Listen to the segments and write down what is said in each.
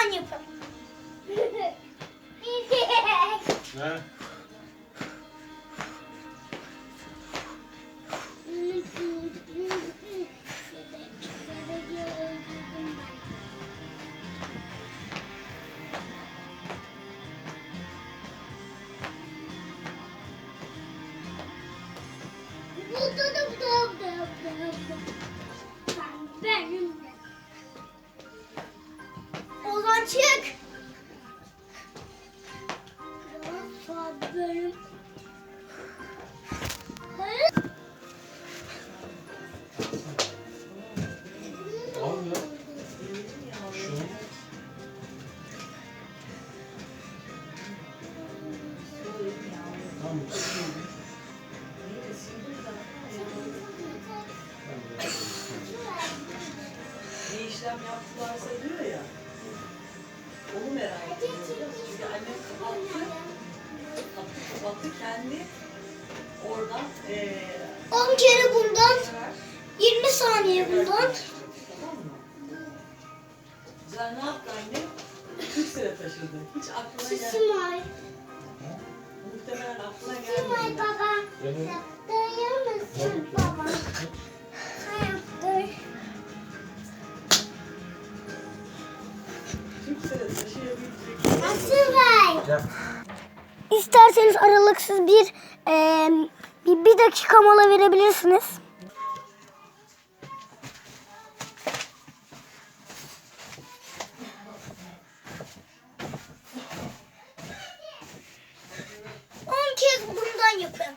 bundan yapın. Ne? Ozan çık. Benim. Hayır. Al ya. Şunu. Tamam. Ne işlem yaptılarsa diyor ya. Onu merak ediyoruz. Çünkü annem kapattı. Kapattı, kapattı kendi oradan eee 10 kere bundan, sever. 20 saniye bundan. Tamam mı? Güzel ne yaptı annem? Türksel'e taşıdı. Hiç aklına gelmedi. Simay. Muhtemelen aklına Simay gelmedi. baba. Benim İsterseniz aralıksız bir, eee, bir, bir dakika mola verebilirsiniz. On kez bundan yapın.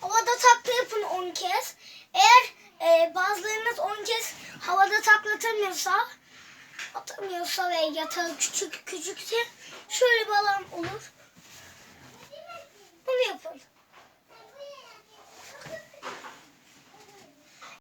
Havada takla yapın 10 kez. Eğer eee bazılarınız 10 kez havada taklatamıyorsa atamıyorsa ve yatağı küçük küçükse şöyle bir alan olur.